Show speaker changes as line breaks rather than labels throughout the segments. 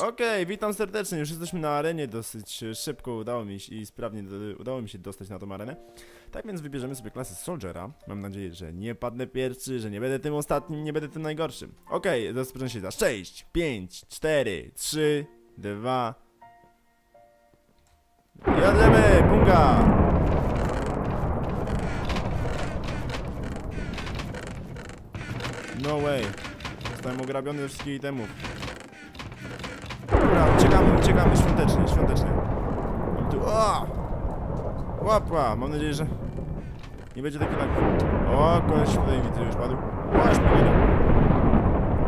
Okej, witam serdecznie. Już jesteśmy na arenie dosyć szybko udało mi się i sprawnie udało mi się dostać na tą arenę. Tak więc wybierzemy sobie klasę Soldiera. Mam nadzieję, że nie padnę pierwszy, że nie będę tym ostatnim, nie będę tym najgorszym. Okej, rozpoczynamy się za 6, 5, 4, 3, 2. Jadziemy! Punga! No way. Zostałem ograbiony ze wszystkich itemów. Dobra, uciekamy, uciekamy świątecznie, świątecznie. Tu. O! Łapła! Mam nadzieję, że nie będzie taki lag. O, koleś tutaj widzę już padł. Łaś.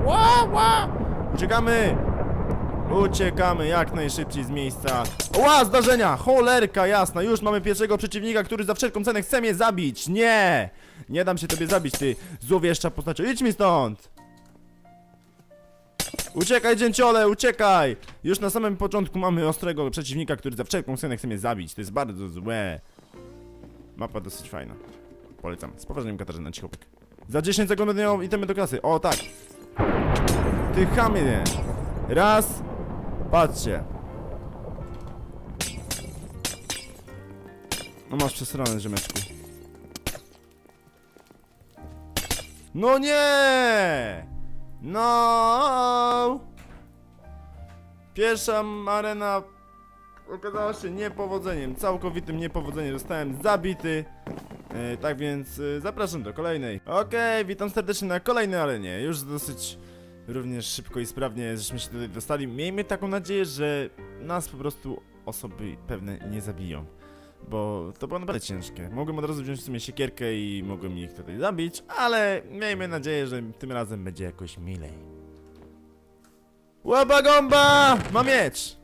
Ła, ła! Uciekamy! Uciekamy jak najszybciej z miejsca. Ła, zdarzenia! Cholerka jasna! Już mamy pierwszego przeciwnika, który za wszelką cenę chce mnie zabić! Nie! Nie dam się tobie zabić, ty złowieszcza postacią. Idź mi stąd! Uciekaj, dzięciole, uciekaj! Już na samym początku mamy ostrego przeciwnika, który za wszelką cenę chce mnie zabić. To jest bardzo złe. Mapa dosyć fajna. Polecam. Z poważeniem Katarzyna Cichopek. Za 10 sekund będę miał itemy do klasy. O, tak. Ty chamie. Raz. Patrzcie. No masz przesrane, rzemeczku. No nie! No! Pierwsza arena okazała się niepowodzeniem, całkowitym niepowodzeniem. Zostałem zabity. E, tak więc e, zapraszam do kolejnej. Okej, witam serdecznie na kolejnej arenie. Już dosyć również szybko i sprawnie żeśmy się tutaj dostali. Miejmy taką nadzieję, że nas po prostu osoby pewne nie zabiją. Bo to było naprawdę ciężkie. Mogłem od razu wziąć w sumie siekierkę i mogłem ich tutaj zabić, ale miejmy nadzieję, że tym razem będzie jakoś milej. Łaba gąba! Ma miecz!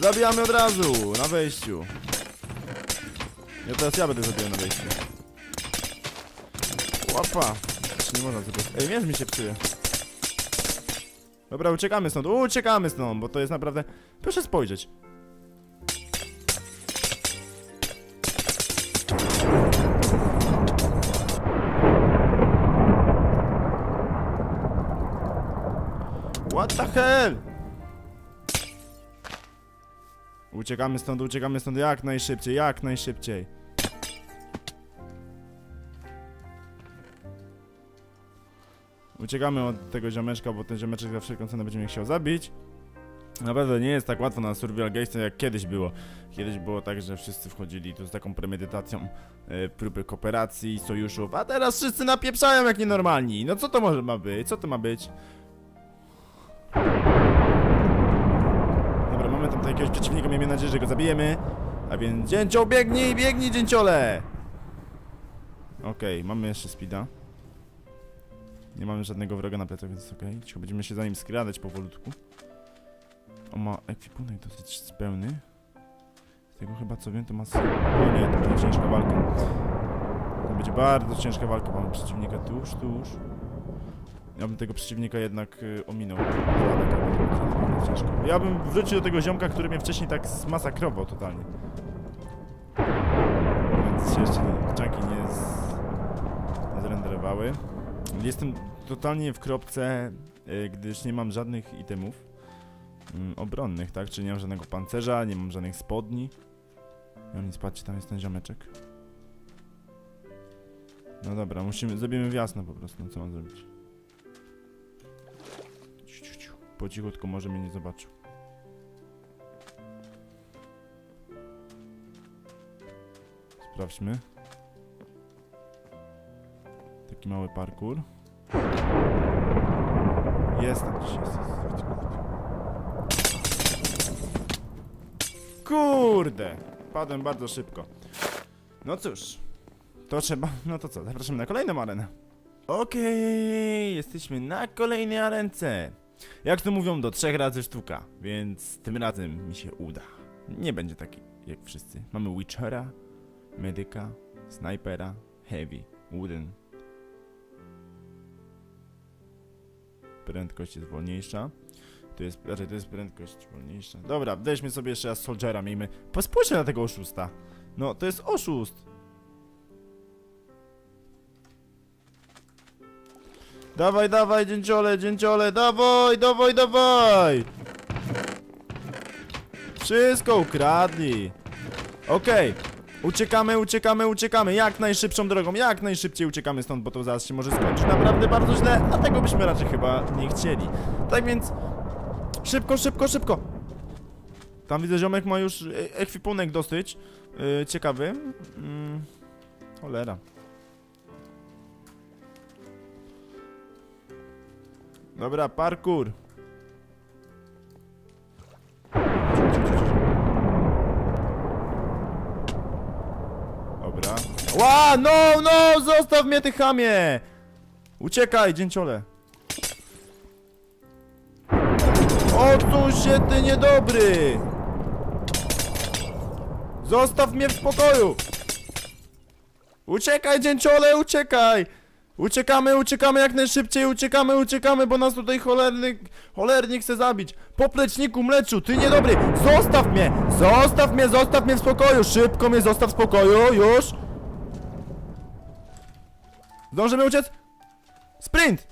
Zabijamy od razu, na wejściu. Ja teraz ja będę zabijał na wejściu. Łapa! Nie można tego... Ej, miecz mi się psuje. Dobra, uciekamy stąd, uciekamy stąd, bo to jest naprawdę... Proszę spojrzeć. Uciekamy stąd, uciekamy stąd jak najszybciej, jak najszybciej. Uciekamy od tego ziomeczka, bo ten ziomeczek za wszelką cenę będzie mnie chciał zabić. Naprawdę nie jest tak łatwo na Survival Games, jak kiedyś było. Kiedyś było tak, że wszyscy wchodzili tu z taką premedytacją e, próby kooperacji, sojuszów, a teraz wszyscy napieprzają jak nienormalni. No co to może ma być? Co to ma być? Mamy tam jakiegoś przeciwnika, miejmy nadzieję, że go zabijemy. A więc dzięcioł, biegnij, biegnij dzięciole! Okej, mamy jeszcze speeda. Nie mamy żadnego wroga na plecach, więc jest okej. Okay. Będziemy się za nim skradać powolutku. On ma ekwipunek dosyć pełny. Z tego chyba co wiem, to ma... O nie, to będzie ciężka walka. To będzie bardzo ciężka walka, mamy przeciwnika tuż, tuż. Ja bym tego przeciwnika jednak y, ominął. Ciężko. Ja bym wrócił do tego ziomka, który mnie wcześniej tak zmasakrował totalnie. Więc się jeszcze czanki nie, z... nie zrenderowały. Jestem totalnie w kropce, y, gdyż nie mam żadnych itemów mm, obronnych, tak? Czyli nie mam żadnego pancerza, nie mam żadnych spodni. No nic, patrzcie, tam jest ten ziomeczek. No dobra, musimy, zrobimy w jasno po prostu, no co mam zrobić. Po cichutku, może mnie nie zobaczył. Sprawdźmy. Taki mały parkour. Jest jest, jest. Kurde! Padłem bardzo szybko. No cóż. To trzeba... No to co, zapraszamy na kolejną arenę. Okej, jesteśmy na kolejnej arence. Jak to mówią, do trzech razy sztuka, więc tym razem mi się uda. Nie będzie taki jak wszyscy. Mamy Witchera, Medyka, Snipera, Heavy, Wooden. Prędkość jest wolniejsza. To jest, raczej to jest prędkość wolniejsza. Dobra, weźmy sobie jeszcze raz Soldiera, miejmy... Pospójrzcie na tego oszusta. No, to jest oszust. Dawaj, dawaj, dzięciole, dzięciole, dawaj, dawaj, dawaj! Wszystko ukradli. Okej. Uciekamy, uciekamy, uciekamy. Jak najszybszą drogą, jak najszybciej uciekamy stąd, bo to zaraz się może skończyć naprawdę bardzo źle, a tego byśmy raczej chyba nie chcieli. Tak więc... Szybko, szybko, szybko! Tam widzę, ziomek ma już e- ekwipunek dosyć yy, ciekawy. Mm, cholera. Dobra, parkour. Dobra. Ła, no, no, zostaw mnie, ty chamie! Uciekaj, dzięciole. Odsuń się, ty niedobry! Zostaw mnie w spokoju! Uciekaj, dzięciole, uciekaj! Uciekamy, uciekamy jak najszybciej, uciekamy, uciekamy, bo nas tutaj cholerny, cholernie chce zabić. Po pleczniku mleczu, ty niedobry! Zostaw mnie! Zostaw mnie, zostaw mnie w spokoju! Szybko mnie zostaw w spokoju, już! Zdążymy uciec? Sprint!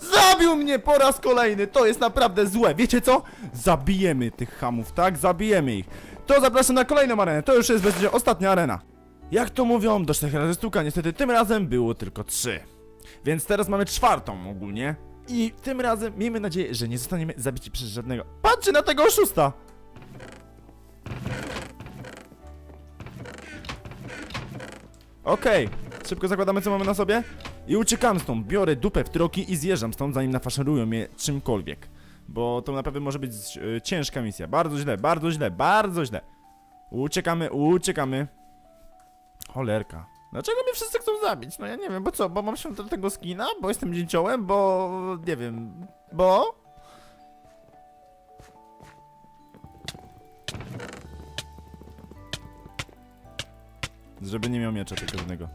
Zabił mnie po raz kolejny! To jest naprawdę złe. Wiecie co? Zabijemy tych hamów, tak? Zabijemy ich. To zapraszam na kolejną arenę. To już jest będzie ostatnia arena. Jak to mówią, do 4 razy sztuka, niestety tym razem było tylko 3. Więc teraz mamy czwartą ogólnie. I tym razem miejmy nadzieję, że nie zostaniemy zabici przez żadnego. Patrzcie na tego oszusta! Okej, szybko zakładamy co mamy na sobie i uciekam stąd, biorę dupę w troki i zjeżdżam stąd zanim nafaszerują mnie czymkolwiek. Bo to naprawdę może być e, ciężka misja, bardzo źle, bardzo źle, bardzo źle. Uciekamy, uciekamy. Cholerka. Dlaczego mnie wszyscy chcą zabić? No ja nie wiem, bo co, bo mam się do tego skina? Bo jestem dzięciołem? Bo... nie wiem... Bo... Żeby nie miał miecza tylko jednego.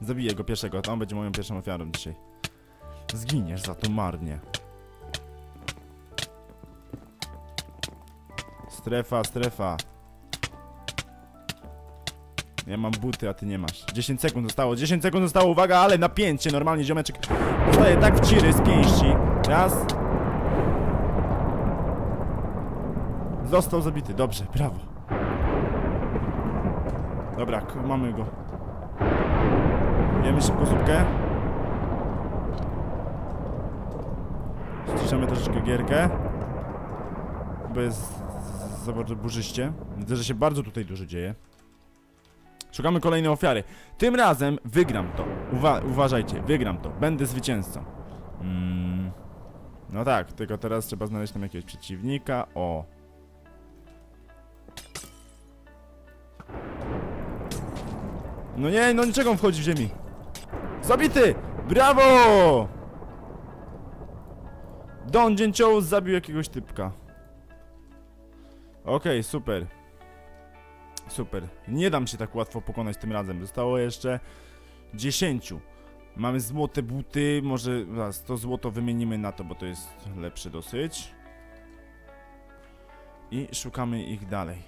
Zabiję go pierwszego, a on będzie moją pierwszą ofiarą dzisiaj. Zginiesz za to marnie. Strefa, strefa. Ja mam buty, a ty nie masz. 10 sekund zostało, 10 sekund zostało, uwaga, ale napięcie, normalnie ziomeczek dostaje tak w ciry z pięści. Raz. Został zabity, dobrze, brawo. Dobra, mamy go. Jemy szybko zupkę. Ściszamy troszeczkę gierkę. Bo jest za bardzo burzyście. Widzę, że się bardzo tutaj dużo dzieje. Szukamy kolejnej ofiary. Tym razem wygram to. Uwa uważajcie, wygram to. Będę zwycięzcą. Mm. No tak, tylko teraz trzeba znaleźć tam jakiegoś przeciwnika. O. No nie, no niczego on wchodzi w ziemi. Zabity! Brawo! Don Dzięciołus zabił jakiegoś typka. Okej, super. Super. Nie dam się tak łatwo pokonać tym razem. Zostało jeszcze 10. Mamy złote buty, może to złoto wymienimy na to, bo to jest lepsze dosyć. I szukamy ich dalej.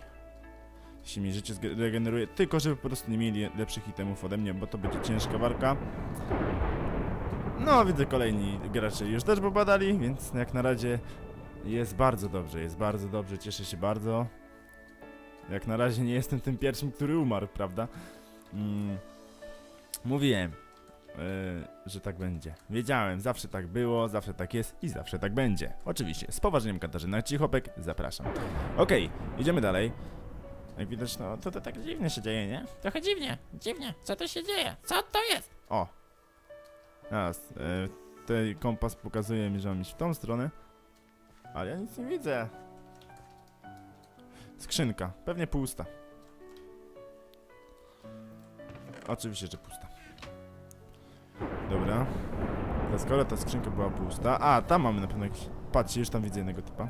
Jeśli mi życie regeneruje, tylko żeby po prostu nie mieli lepszych itemów ode mnie, bo to będzie ciężka walka. No, widzę kolejni gracze już też popadali, więc jak na razie jest bardzo dobrze, jest bardzo dobrze, cieszę się bardzo. Jak na razie nie jestem tym pierwszym, który umarł, prawda? Mm, mówiłem, yy, że tak będzie. Wiedziałem, zawsze tak było, zawsze tak jest i zawsze tak będzie. Oczywiście, z poważeniem Katarzyna Cichopek, zapraszam. Okej, idziemy dalej. Jak widać, no to, to tak dziwnie się dzieje, nie?
Trochę dziwnie, dziwnie. Co to się dzieje? Co to jest?
O! Teraz, yy, tutaj kompas pokazuje mi, że mam iść w tą stronę. Ale ja nic nie widzę. Skrzynka, pewnie pusta. Oczywiście, że pusta. Dobra. To skoro ta skrzynka była pusta... A, tam mamy na pewno jakiś... Patrzcie, już tam widzę jednego typa.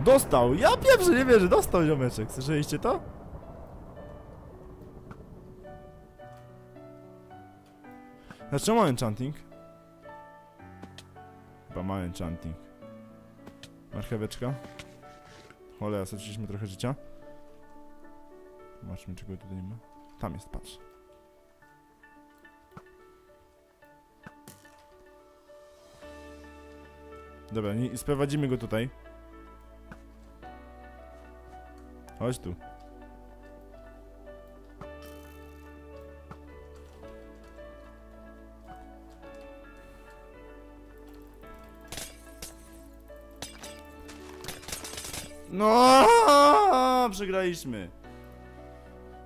Dostał! Ja pierwszy nie wierzę, dostał ziomeczek. Słyszeliście to? Dlaczego mam enchanting? Chyba mam enchanting. Marcheweczka. Cholera, straciliśmy trochę życia. Zobaczmy, czego tutaj nie ma. Tam jest, patrz. Dobra, nie, sprowadzimy go tutaj. Chodź tu. No, przegraliśmy.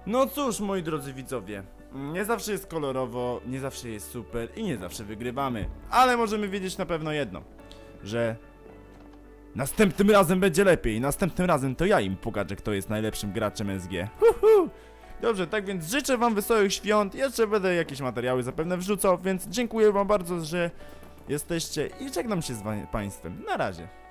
No cóż, moi drodzy widzowie, nie zawsze jest kolorowo, nie zawsze jest super i nie zawsze wygrywamy, ale możemy wiedzieć na pewno jedno, że następnym razem będzie lepiej, następnym razem to ja im pokażę, kto jest najlepszym graczem SG. Huhu. Dobrze, tak więc życzę wam wesołych świąt, jeszcze będę jakieś materiały zapewne wrzucał, więc dziękuję wam bardzo, że jesteście i żegnam się z państwem. Na razie.